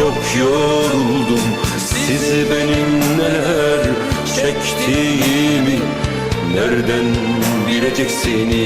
Çok yoruldum. Siz benim neler çektiğimi Nereden bileceksiniz